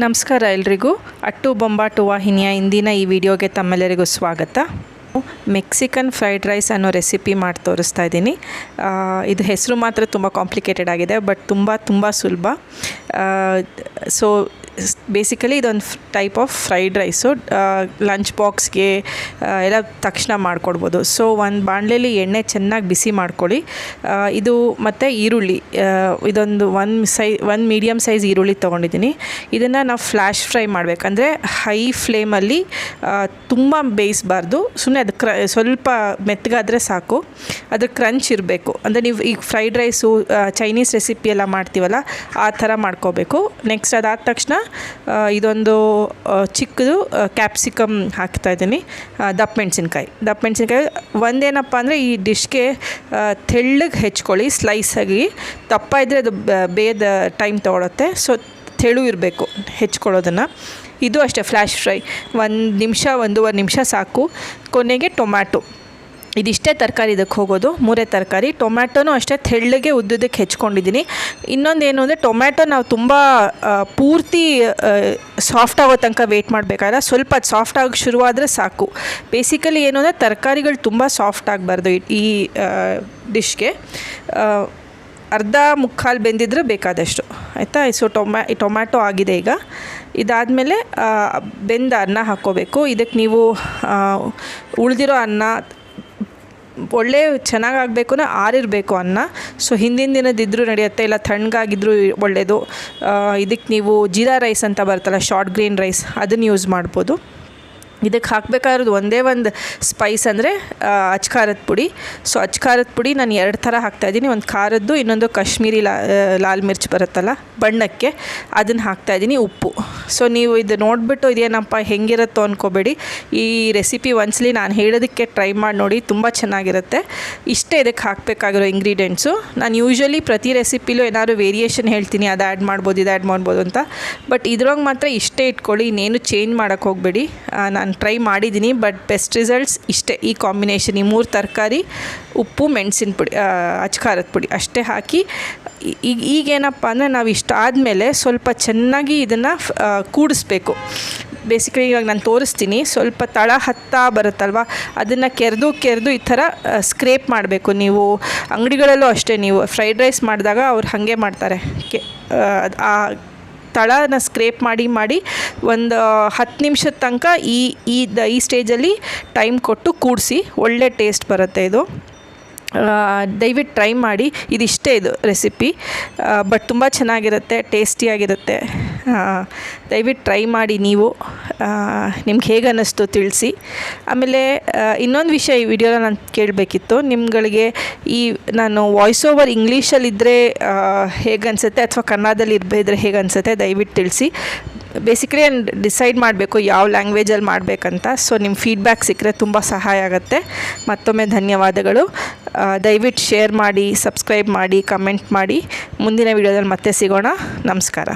ನಮಸ್ಕಾರ ಎಲ್ರಿಗೂ. ಅಟ್ಟು ಬೊಂಬಾಟು ವಾಹಿನಿಯ ಇಂದಿನ ಈ ವಿಡಿಯೋಗೆ ತಮ್ಮೆಲ್ಲರಿಗೂ ಸ್ವಾಗತ. ಮೆಕ್ಸಿಕನ್ ಫ್ರೈಡ್ ರೈಸ್ ಅನ್ನೋ ರೆಸಿಪಿ ಮಾಡಿ ತೋರಿಸ್ತಾ ಇದ್ದೀನಿ. ಇದು ಹೆಸರು ಮಾತ್ರ ತುಂಬ ಕಾಂಪ್ಲಿಕೇಟೆಡ್ ಆಗಿದೆ, ಬಟ್ ತುಂಬ ತುಂಬ ಸುಲಭ. ಸೊ ಬೇಸಿಕಲಿ ಇದೊಂದು type of fried rice lunch ಬಾಕ್ಸ್ಗೆ ಎಲ್ಲ ತಕ್ಷಣ ಮಾಡಿಕೊಡ್ಬೋದು. ಸೊ ಒಂದು ಬಾಣಲೆಯಲ್ಲಿ ಎಣ್ಣೆ ಚೆನ್ನಾಗಿ ಬಿಸಿ ಮಾಡ್ಕೊಳ್ಳಿ. ಇದು ಮತ್ತು ಈರುಳ್ಳಿ ಇದೊಂದು ಒನ್ ಸೈ, ಒಂದು ಮೀಡಿಯಮ್ ಸೈಜ್ ಈರುಳ್ಳಿ ತೊಗೊಂಡಿದ್ದೀನಿ. ಇದನ್ನು ನಾವು ಫ್ಲ್ಯಾಶ್ ಫ್ರೈ ಮಾಡಬೇಕಂದ್ರೆ ಹೈ ಫ್ಲೇಮಲ್ಲಿ ತುಂಬ ಬೇಯಿಸಬಾರ್ದು. ಸುಮ್ಮನೆ ಅದು ಕ್ರ, ಸ್ವಲ್ಪ ಮೆತ್ತಗಾದರೆ ಸಾಕು. ಅದ್ರ ಕ್ರಂಚ್ ಇರಬೇಕು. ಅಂದರೆ ನೀವು ಈಗ ಫ್ರೈಡ್ ರೈಸು ಚೈನೀಸ್ ರೆಸಿಪಿ ಎಲ್ಲ ಮಾಡ್ತೀವಲ್ಲ, ಆ ಥರ ಮಾಡ್ಕೋಬೇಕು. ನೆಕ್ಸ್ಟ್ ಅದಾದ ತಕ್ಷಣ ಇದೊಂದು ಚಿಕ್ಕದು ಕ್ಯಾಪ್ಸಿಕಮ್ ಹಾಕ್ತಾಯಿದ್ದೀನಿ ದಪ್ಪ ಮೆಣಸಿನ್ಕಾಯಿ. ದಪ್ಪ ಮೆಣಸಿನ್ಕಾಯಿ, ಒಂದೇನಪ್ಪ ಅಂದರೆ ಈ ಡಿಶ್ಗೆ ತೆಳ್ಳಗೆ ಹೆಚ್ಕೊಳ್ಳಿ ಸ್ಲೈಸಾಗಿ ದಪ್ಪ ಇದ್ದರೆ ಅದು ಬೇದ ಟೈಮ್ ತೊಗೊಳುತ್ತೆ. ಸೊ ತೆಳು ಇರಬೇಕು ಹೆಚ್ಕೊಳ್ಳೋದನ್ನು. ಇದು ಅಷ್ಟೇ ಫ್ಲ್ಯಾಶ್ ಫ್ರೈ ಒಂದು ನಿಮಿಷ, ಒಂದೂವರೆ ನಿಮಿಷ ಸಾಕು. ಕೊನೆಗೆ ಟೊಮ್ಯಾಟೊ. ಇದಿಷ್ಟೇ ತರಕಾರಿ ಇದಕ್ಕೆ ಹೋಗೋದು, ಮೂರೇ ತರಕಾರಿ. ಟೊಮ್ಯಾಟೋನೂ ಅಷ್ಟೇ ತೆಳ್ಳಗೆ ಉದ್ದುದಕ್ಕೆ ಹೆಚ್ಕೊಂಡಿದ್ದೀನಿ. ಇನ್ನೊಂದು ಏನು ಅಂದರೆ ಟೊಮ್ಯಾಟೊ ನಾವು ತುಂಬ ಪೂರ್ತಿ ಸಾಫ್ಟ್ ಆಗೋ ತನಕ ವೆಯ್ಟ್ ಮಾಡಬೇಕಾದ್ರೆ ಸ್ವಲ್ಪ ಸಾಫ್ಟ್ ಆಗಿ ಶುರುವಾದರೆ ಸಾಕು. ಬೇಸಿಕಲಿ ಏನು ಅಂದರೆ ತರಕಾರಿಗಳು ತುಂಬ ಸಾಫ್ಟ್ ಆಗಬಾರ್ದು ಈ ಡಿಶ್ಗೆ ಅರ್ಧ ಮುಕ್ಕಾಲು ಬೆಂದಿದ್ರೆ ಬೇಕಾದಷ್ಟು. ಆಯಿತಾ? ಸೊ ಟೊಮ್ಯಾ ಟೊಮ್ಯಾಟೊ ಆಗಿದೆ ಈಗ. ಇದಾದಮೇಲೆ ಬೆಂದ ಅನ್ನ ಹಾಕ್ಕೋಬೇಕು. ಇದಕ್ಕೆ ನೀವು ಉಳಿದಿರೋ ಅನ್ನ ಒಳ್ಳೆ ಚೆನ್ನಾಗಾಗಬೇಕು ಆರಿರಬೇಕು ಅನ್ನ. ಸೊ ಹಿಂದಿನ ದಿನದಿದ್ದರೂ ನಡೆಯುತ್ತೆ. ಇಲ್ಲ ತಣ್ಣಗಾಗಿದ್ದರೂ ಒಳ್ಳೆಯದು ಇದಕ್ಕೆ ನೀವು ಜೀರಾ ರೈಸ್ ಅಂತ ಬರುತ್ತಲ್ಲ ಶಾರ್ಟ್ ಗ್ರೀನ್ ರೈಸ್ ಅದನ್ನು ಯೂಸ್ ಮಾಡ್ಬೋದು. ಇದಕ್ಕೆ ಹಾಕಬೇಕಾಗಿರೋದು ಒಂದೇ ಒಂದು ಸ್ಪೈಸ್ ಅಂದರೆ ಅಚ್ಕಾರದ ಪುಡಿ. ಸೊ ಅಚ್ಕಾರದ ಪುಡಿ ನಾನು ಎರಡು ಥರ ಹಾಕ್ತಾಯಿದ್ದೀನಿ ಒಂದು ಖಾರದ್ದು, ಇನ್ನೊಂದು ಕಾಶ್ಮೀರಿ ಲಾ ಲಾಲ್ ಮಿರ್ಚ್ ಬರುತ್ತಲ್ಲ, ಬಣ್ಣಕ್ಕೆ ಅದನ್ನು ಹಾಕ್ತಾಯಿದ್ದೀನಿ ಉಪ್ಪು. ಸೊ ನೀವು ಇದು ನೋಡಿಬಿಟ್ಟು ಇದೇನಪ್ಪ, ಹೆಂಗಿರುತ್ತೋ ಅಂದ್ಕೋಬೇಡಿ ಈ ರೆಸಿಪಿ ಒಂದ್ಸಲಿ ನಾನು ಹೇಳೋದಕ್ಕೆ ಟ್ರೈ ಮಾಡಿ ನೋಡಿ, ತುಂಬ ಚೆನ್ನಾಗಿರುತ್ತೆ. ಇಷ್ಟೇ ಇದಕ್ಕೆ ಹಾಕಬೇಕಾಗಿರೋ ಇಂಗ್ರೀಡಿಯೆಂಟ್ಸು ನಾನು ಯೂಶ್ವಲಿ ಪ್ರತಿ ರೆಸಿಪಿಲೂ ಏನಾದ್ರು ವೇರಿಯೇಷನ್ ಹೇಳ್ತೀನಿ, ಅದು ಆ್ಯಡ್ ಮಾಡ್ಬೋದು, ಇದು ಆ್ಯಡ್ ಮಾಡ್ಬೋದು ಅಂತ. ಬಟ್ ಇದ್ರೊಳಗೆ ಮಾತ್ರ ಇಷ್ಟೇ ಇಟ್ಕೊಳ್ಳಿ, ಇನ್ನೇನು ಚೇಂಜ್ ಮಾಡೋಕ್ಕೆ ಹೋಗಬೇಡಿ. ನಾನು ಟ್ರೈ ಮಾಡಿದ್ದೀನಿ ಬಟ್ ಬೆಸ್ಟ್ ರಿಸಲ್ಟ್ಸ್ ಇಷ್ಟೇ. ಈ ಕಾಂಬಿನೇಷನ್ ಈ ಮೂರು ತರಕಾರಿ, ಉಪ್ಪು, ಮೆಣಸಿನ ಪುಡಿ ಅಚ್ಕಾರದ ಪುಡಿ ಅಷ್ಟೇ ಹಾಕಿ. ಈಗ ಈಗೇನಪ್ಪ ಅಂದರೆ ನಾವು ಇಷ್ಟ ಆದಮೇಲೆ ಸ್ವಲ್ಪ ಚೆನ್ನಾಗಿ ಇದನ್ನು ಕೂಡಿಸ್ಬೇಕು. ಬೇಸಿಕಲಿ ಇವಾಗ ನಾನು ತೋರಿಸ್ತೀನಿ, ಸ್ವಲ್ಪ ತಳ ಹತ್ತ ಬರುತ್ತಲ್ವ, ಅದನ್ನು ಕೆರೆದು ಕೆರೆದು ಈ ಥರ ಸ್ಕ್ರೇಪ್ ಮಾಡಬೇಕು ನೀವು. ಅಂಗಡಿಗಳಲ್ಲೂ ಅಷ್ಟೇ ನೀವು ಫ್ರೈಡ್ ರೈಸ್ ಮಾಡಿದಾಗ ಅವ್ರು ಹಾಗೆ ಮಾಡ್ತಾರೆ. ಕೆ ಆ ತಳನ ಸ್ಕ್ರೇಪ್ ಮಾಡಿ ಮಾಡಿ ಒಂದು ಹತ್ತು ನಿಮಿಷದ ತನಕ ಈ ಈ ದ- ಈ ಸ್ಟೇಜಲ್ಲಿ ಟೈಮ್ ಕೊಟ್ಟು ಕೂಡಿಸಿ, ಒಳ್ಳೆ ಟೇಸ್ಟ್ ಬರುತ್ತೆ ಇದು. ದಯವಿಟ್ಟು ಟ್ರೈ ಮಾಡಿ, ಇದಿಷ್ಟೇ ಇದು ರೆಸಿಪಿ ಬಟ್ ತುಂಬ ಚೆನ್ನಾಗಿರುತ್ತೆ ಟೇಸ್ಟಿಯಾಗಿರುತ್ತೆ ದಯವಿಟ್ಟು ಟ್ರೈ ಮಾಡಿ ನೀವು. ನಿಮ್ಗೆ ಹೇಗೆ ಅನ್ನಿಸ್ತು ತಿಳಿಸಿ. ಆಮೇಲೆ ಇನ್ನೊಂದು ವಿಷಯ ಈ ವಿಡಿಯೋನ ನಾನು ಕೇಳಬೇಕಿತ್ತು. ನಿಮ್ಗಳಿಗೆ ಈ ನಾನು ವಾಯ್ಸ್ ಓವರ್ ಇಂಗ್ಲೀಷಲ್ಲಿದ್ದರೆ ಹೇಗೆ ಅನಿಸುತ್ತೆ ಅಥವಾ ಕನ್ನಡದಲ್ಲಿ ಇರಬೇಕಿದ್ರೆ ಹೇಗೆ ಅನಿಸುತ್ತೆ ದಯವಿಟ್ಟು ತಿಳಿಸಿ. ಬೇಸಿಕಲಿ ಡಿಸೈಡ್ ಮಾಡಬೇಕು, ಯಾವ ಲ್ಯಾಂಗ್ವೇಜಲ್ಲಿ ಮಾಡಬೇಕಂತ. ಸೊ ನಿಮ್ಮ ಫೀಡ್ಬ್ಯಾಕ್ ಸಿಕ್ಕರೆ ತುಂಬ ಸಹಾಯ ಆಗುತ್ತೆ. ಮತ್ತೊಮ್ಮೆ ಧನ್ಯವಾದಗಳು. ದಯವಿಟ್ಟು ಶೇರ್ ಮಾಡಿ ಸಬ್ಸ್ಕ್ರೈಬ್ ಮಾಡಿ ಕಮೆಂಟ್ ಮಾಡಿ. ಮುಂದಿನ ವಿಡಿಯೋದಲ್ಲಿ ಮತ್ತೆ ಸಿಗೋಣ. ನಮಸ್ಕಾರ.